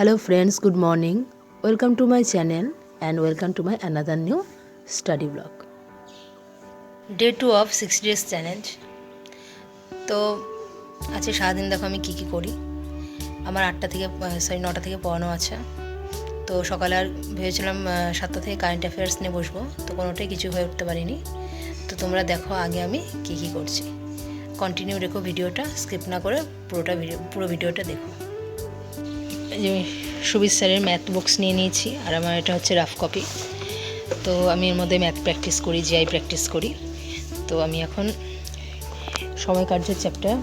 Hello friends good morning welcome to my channel and welcome to my another new study vlog. Day two of six days challenge তো আজকে সারাদিন দেখো আমি কী কী করি। আমার আটটা থেকে সরি নটা থেকে পড়ানো আছে। তো সকালে আর ভেবেছিলাম সাতটা থেকে কারেন্ট অ্যাফেয়ার্স নিয়ে বসবো। তো কোনোটাই কিছু হয়ে উঠতে পারিনি। তো তোমরা দেখো আগে আমি কী কী করছি। কন্টিনিউ রেখো ভিডিওটা স্কিপ না করে পুরোটা ভিডিও পুরো ভিডিওটা দেখো। যে সুবির স্যারের ম্যাথ বুকস নিয়ে নিয়েছি, আর আমার এটা হচ্ছে রাফ কপি তো আমি এর মধ্যে ম্যাথ প্র্যাকটিস করি জিআই প্র্যাকটিস করি। তো আমি এখন সময় কার্যের চ্যাপ্টার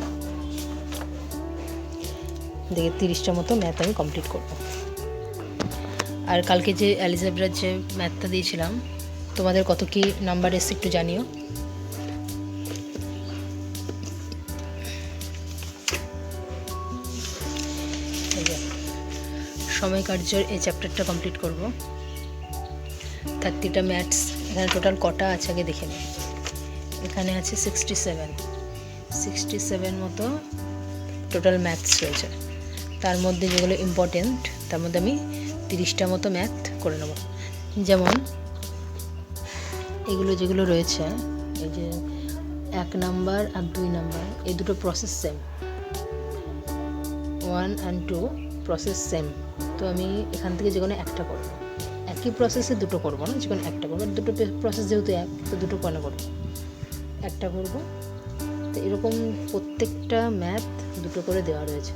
দেখে তিরিশটা মতো ম্যাথ আমি কমপ্লিট করব। আর কালকে যে অ্যালিজাবেরার যে ম্যাথটা দিয়েছিলাম, তোমাদের কত কী নাম্বার এসে একটু জানিও। সময় কার্যের এই চ্যাপ্টারটা কমপ্লিট করব। থার্টিটা ম্যাথস এখানে টোটাল কটা আছে আগে দেখে নিই। এখানে আছে সিক্সটি সেভেন সিক্সটি সেভেন মতো টোটাল ম্যাথস রয়েছে। তার মধ্যে যেগুলো ইম্পর্টেন্ট তার মধ্যে আমি তিরিশটা মতো ম্যাথ করে নেব। যেমন, এগুলো যেগুলো রয়েছে, এই যে এক নাম্বার আর দুই নাম্বার এই দুটো process same one and two process same তো আমি এখান থেকে যে কোনো একটা করব। একই প্রসেসে দুটো করব না, যে কোনো একটা করব। দুটো প্রসেস যেহেতু এক, তো দুটো কেন করব? একটা করব। তো এরকম প্রত্যেকটা ম্যাথ দুটো করে দেওয়া রয়েছে।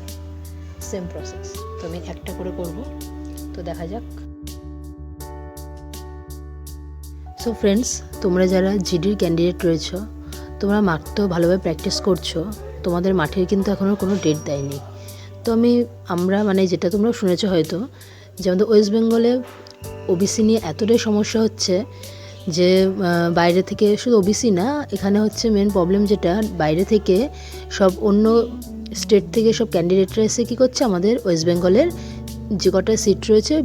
সেম প্রসেস তো আমি একটা করে করব। তো দেখা যাক। সো ফ্রেন্ডস তোমরা যারা জিডির ক্যান্ডিডেট রয়েছ, তোমরা মাঠ তো ভালোভাবে প্র্যাকটিস করছ। তোমাদের মাঠের কিন্তু এখনও কোনো ডেট দেয়নি। তো আমি, আমরা মানে যেটা তোমরা শুনেছো হয়তো, যে আমাদের ওয়েস্ট বেঙ্গলে ওবিসি নিয়ে এতটাই সমস্যা হচ্ছে যে বাইরে থেকে শুধু ওবিসি না, এখানে হচ্ছে মেন প্রবলেম যেটা, বাইরে থেকে সব অন্য স্টেট থেকে সব ক্যান্ডিডেটরা এসে কী করছে, আমাদের ওয়েস্ট বেঙ্গলের যে কটা সিট রয়েছে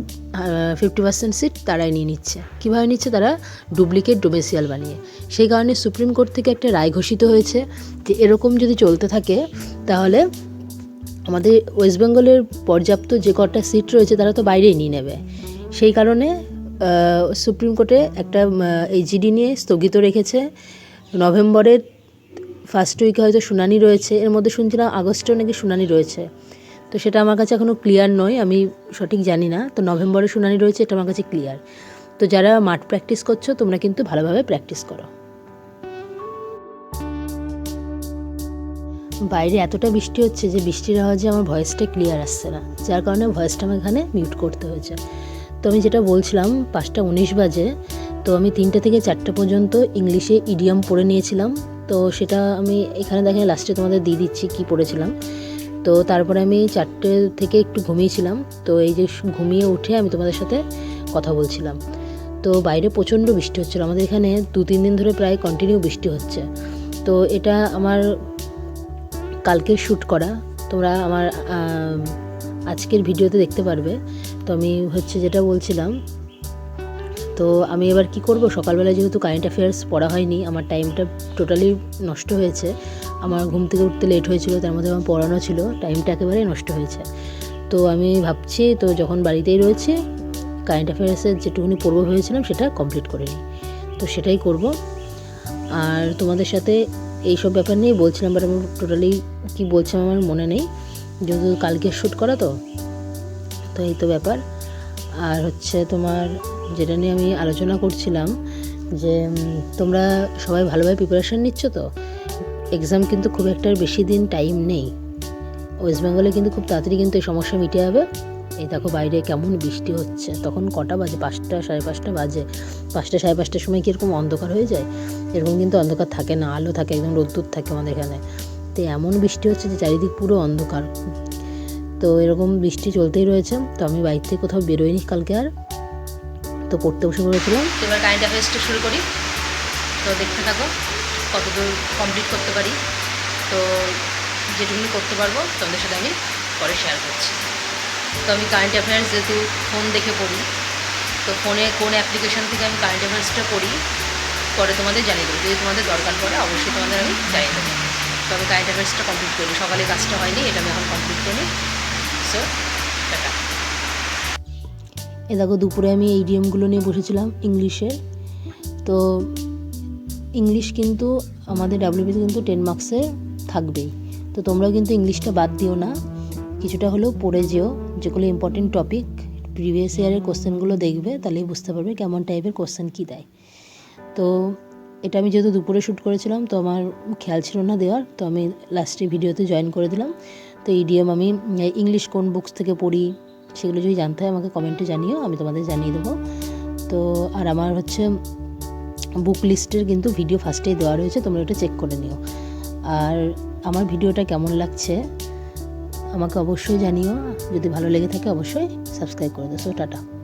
ফিফটি পার্সেন্ট সিট তারাই নিয়ে নিচ্ছে। কীভাবে নিচ্ছে তারা? ডুপ্লিকেট ডোমেসিয়াল বানিয়ে। সেই কারণে সুপ্রিম কোর্ট থেকে একটা রায় ঘোষিত হয়েছে যে, এরকম যদি চলতে থাকে, তাহলে আমাদের ওয়েস্ট বেঙ্গলের পর্যাপ্ত যে কটা সিট রয়েছে তারা তো বাইরেই নিয়ে নেবে। সেই কারণে সুপ্রিম কোর্টে একটা এই জিডি নিয়ে স্থগিত রেখেছে। নভেম্বরের ফার্স্ট উইকে হয়তো শুনানি রয়েছে। এর মধ্যে শুনছিলাম আগস্টেও নাকি শুনানি রয়েছে। তো সেটা আমার কাছে এখনও ক্লিয়ার নয়, আমি সঠিক জানি না। তো নভেম্বরে শুনানি রয়েছে, এটা আমার কাছে ক্লিয়ার। তো যারা মাঠ প্র্যাকটিস করছ, তোমরা কিন্তু ভালোভাবে প্র্যাকটিস করো। বাইরে এতটা বৃষ্টি হচ্ছে যে বৃষ্টির আওয়াজে আমার ভয়েসটা ক্লিয়ার আসছে না, যার কারণে ভয়েসটা আমার এখানে মিউট করতে হয়েছে। তো আমি যেটা বলছিলাম, পাঁচটা উনিশ বাজে, তো আমি তিনটে থেকে চারটে পর্যন্ত ইংলিশে ইডিয়াম পড়ে নিয়েছিলাম। তো সেটা আমি এখানে দেখে লাস্টে তোমাদের দিয়ে দিচ্ছি কী পড়েছিলাম। তো তারপরে আমি চারটে থেকে একটু ঘুমিয়েছিলাম, তো এই যে ঘুমিয়ে উঠে আমি তোমাদের সাথে কথা বলছিলাম। তো বাইরে প্রচণ্ড বৃষ্টি হচ্ছিল, আমাদের এখানে দু তিন দিন ধরে প্রায় কন্টিনিউ বৃষ্টি হচ্ছে। তো এটা আমার কালকে শ্যুট করা। তোমরা আমার আজকের ভিডিওতে দেখতে পারবে। তো আমি হচ্ছে যেটা বলছিলাম, তো আমি এবার কি করব? সকালবেলা যেহেতু কারেন্ট অ্যাফেয়ার্স পড়া হয়নি, আমার টাইমটা টোটালি নষ্ট হয়েছে। আমার ঘুম থেকে উঠতে লেট হয়েছিল, তার মধ্যে আমার পড়ানো ছিল টাইমটা একেবারেই নষ্ট হয়েছে। তো আমি ভাবছি, তো যখন বাড়িতেই রয়েছে কারেন্ট অ্যাফেয়ার্সের যেটুকুনি পড়ব ভেবেছিলাম, সেটা কমপ্লিট করে নিই। তো সেটাই করব। আর তোমাদের সাথে এইসব ব্যাপার নিয়ে বলছিলাম বাট আমার টোটালি কী বলছিলাম আমার মনে নেই। যেহেতু কালকে শ্যুট করা তো তো এই তো ব্যাপার। আর হচ্ছে তোমার যেটা নিয়ে আমি আলোচনা করছিলাম যে তোমরা সবাই ভালোভাবে প্রিপারেশান নিচ্ছ তো? এক্সাম কিন্তু খুব একটা বেশি দিন টাইম নেই। ওয়েস্ট বেঙ্গলে কিন্তু খুব তাড়াতাড়ি কিন্তু এই সমস্যা মিটে যাবে। এই দেখো বাইরে কেমন বৃষ্টি হচ্ছে। তখন কটা বাজে? পাঁচটা সাড়ে পাঁচটা বাজে। পাঁচটা সাড়ে পাঁচটার সময় কীরকম অন্ধকার হয়ে যায়? এরকম কিন্তু অন্ধকার থাকে না, আলো থাকে, একদম রোদ্দুর থাকে আমাদের এখানে। তো এমন বৃষ্টি হচ্ছে যে চারিদিক পুরো অন্ধকার। তো এরকম বৃষ্টি চলতেই রয়েছে। তো আমি বাইরে থেকে কোথাও বেরোইনি কালকে আর। তো পড়তে বসে পড়েছিলাম। এবার কারেন্ট অ্যাফেয়ার্সটা শুরু করি। তো দেখতে থাকো কতদূর কমপ্লিট করতে পারি। তো যেটুকুনি করতে পারব তোমাদের সাথে আমি পরে শেয়ার করছি। তো আমি কারেন্ট অ্যাফেয়ার্স যেহেতু ফোন দেখে পড়ি, তো ফোনে কোন অ্যাপ্লিকেশন থেকে আমি কারেন্ট অ্যাফেয়ার্সটা পড়ি, পরে তোমাদের জানিয়ে দেবো। যদি তোমাদের দরকার পড়ে, অবশ্যই তোমাদের আমি জানিয়ে দেবো। তো আমি কারেন্ট অ্যাফেয়ার্সটা কমপ্লিট করি। সকালে কাজটা হয়নি, এটা আমি এখন কমপ্লিট করি। সো এ দেখো, দুপুরে আমি এই ইডিএমগুলো নিয়ে বসেছিলাম ইংলিশের তো ইংলিশ কিন্তু আমাদের ডাব্লিউবিতে কিন্তু টেন মার্কসে থাকবেই। তো তোমরাও কিন্তু ইংলিশটা বাদ দিও না। কিছুটা হলেও পড়ে যেও। যেগুলো ইম্পর্টেন্ট টপিক প্রিভিয়াস ইয়ারের কোশ্চেনগুলো দেখবে, তাহলেই বুঝতে পারবে কেমন টাইপের কোশ্চেন কী দেয়। তো এটা আমি যেহেতু দুপুরে শ্যুট করেছিলাম, তো আমার খেয়াল ছিল না দেওয়ার, তো আমি লাস্টে ভিডিওতে জয়েন করে দিলাম। তো ইডিএম আমি ইংলিশ কোন বুকস থেকে পড়ি, সেগুলো যদি জানতে হয় আমাকে কমেন্টে জানিও, আমি তোমাদের জানিয়ে দেবো। তো আর আমার হচ্ছে বুক লিস্টের কিন্তু ভিডিও ফার্স্টেই দেওয়া রয়েছে, তোমরা এটা চেক করে নিও। আর আমার ভিডিওটা কেমন লাগছে আমাকে অবশ্যই জানিও। যদি ভালো লেগে থাকে অবশ্যই সাবস্ক্রাইব করে দেবো টাটা।